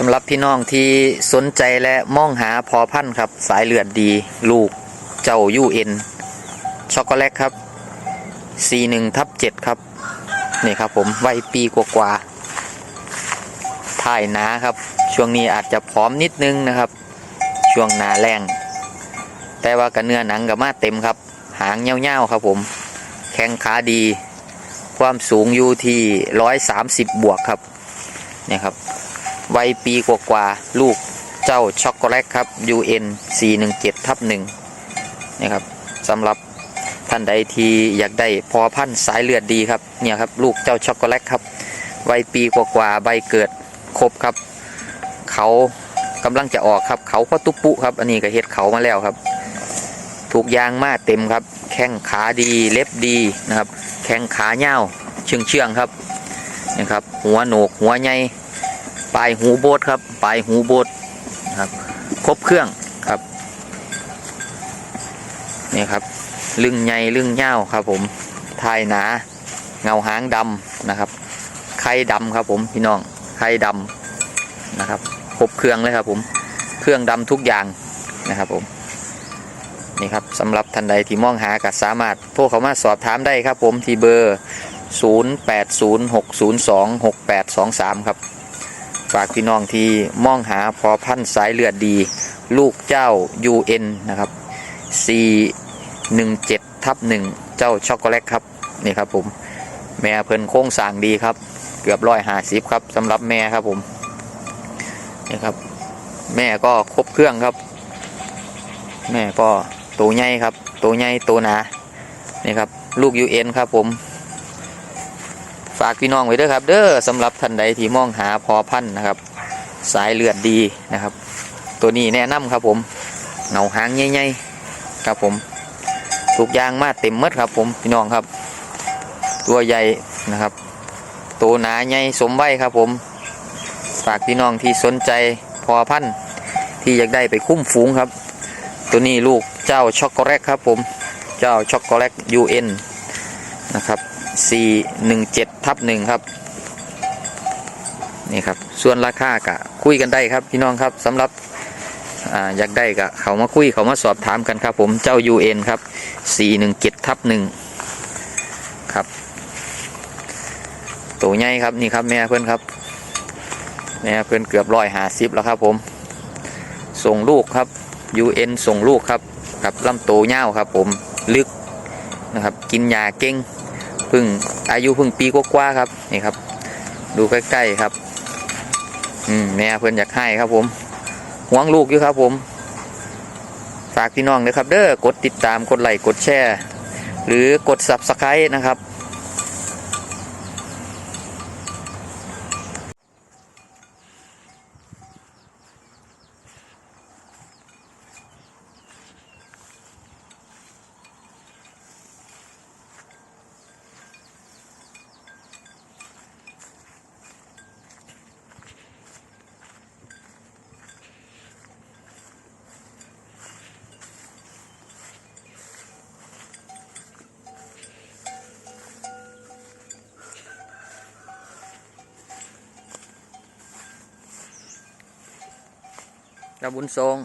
สำหรับพี่น้องที่สนใจและมองหาพอพันธุ์ครับ สายเลือดดี ลูกเจ้ายูเอ็นช็อกโกแลตครับ C1 ทับ7ครับ นี่ครับผมวัยปีกว่าๆถ่ายหนาครับ ช่วงนี้อาจจะพร้อมนิดนึงนะครับ ช่วงหนาแรงแต่ว่ากับเนื้อหนังกับมาเต็มครับ หางเงี้ยวๆครับผม แข้งขาดี ความสูงอยู่ที่ 130 บวกครับเนี่ยครับ วัยปีกว่าๆลูกเจ้าช็อกโกแลตครับ UN 417ทับ1นี่ครับสำหรับท่านใดที่อยากได้พอพันธุ์สายเลือดดีครับเนี่ยครับลูกเจ้าช็อกโกแลตครับวัยปีกว่าๆใบเกิดครบครับ เขากำลังจะออกครับเขาพ่อตุปุครับ อันนี้ก็เฮ็ดเขามาแล้วครับ ถูกยางมาเต็มครับ แข้งขาดีเล็บดีนะครับ แข้งขาเน่าเชื่องเชื่องครับนะครับ หัวโหนกหัวใหญ่ ปลายหูโบดครับปลายหูโบดครับครบเครื่องครับนี่ครับ ลึงใหญ่ลึงเง่าวครับ ผมทายหนา เงาหางดำนะครับไข่ดำครับ ผมพี่น้องไข่ดำนะครับครบเครื่องเลยครับ ผมเครื่องดำทุกอย่างนะครับผมนี่ครับสำหรับท่านใดที่มองหาก็สามารถโทรเขามาสอบถามได้ครับ ผมที่เบอร์ 0806026823 ครับ ฝากพี่น้องที่มองหาพอพันสายเลือดดี ลูกเจ้า UN นะครับ C17 ทับ1เจ้าช็อกโกแลตครับนี่ครับผมแม่เพิ่นโค้งสางดีครับ เกือบร้อยหาสิบครับสำหรับแม่ครับผมนี่ครับ แม่ก็ครบเครื่องครับ แม่ก็ตัวใหญ่ครับตัวใหญ่ตัวหนานี่ครับ ลูก UN ครับผม ฝากพี่น้องไว้ด้วยครับ เด้อสำหรับท่านใดที่มองหาพอพันธุ์นะครับ สายเลือดดีนะครับ ตัวนี้แนะนำครับผมเงาหางใหญ่ๆครับผมทุกอย่างมาเต็มมดครับผมพี่น้องครับ ตัวใหญ่นะครับ ตัวหนาใหญ่สมไว้ครับผม ฝากพี่น้องที่สนใจพอพันธุ์ที่อยากได้ไปคุ้มฝูงครับ ตัวนี้ลูกเจ้าช็อกโกแลตครับผม เจ้าช็อกโกแลต UN นะครับ 417ทับหนึ่งครับนี่ครับส่วนราคากะคุยกันได้ครับพี่น้องครับสำหรับออยากได้กะเขามาคุยเขามาสอบถามกันครับ ผมเจ้า UN ครับ417ทับหนึ่งครับตัวใหญ่ครับนี่ครับแม่เพื่อนครับแม่เพื่อนเกือบร้อยหาสิบแล้วครับผมส่งลูกครับ UN ส่งลูกครับกับลำโตเง่าครับผมลึกนะครับ กินยาเก่ง เพึ่งอายุเพึ่งปีกว่าๆครับนี่ครับ ดูใกล้ๆครับ อืมแม่เพื่อนอยากให้ครับ ผมห่วงลูกอยู่ครับ ผมฝากพี่น้องนะครับ เด้อกดติดตามกดไลค์กดแชร์ หรือกด subscribe นะครับ กระบุญทรง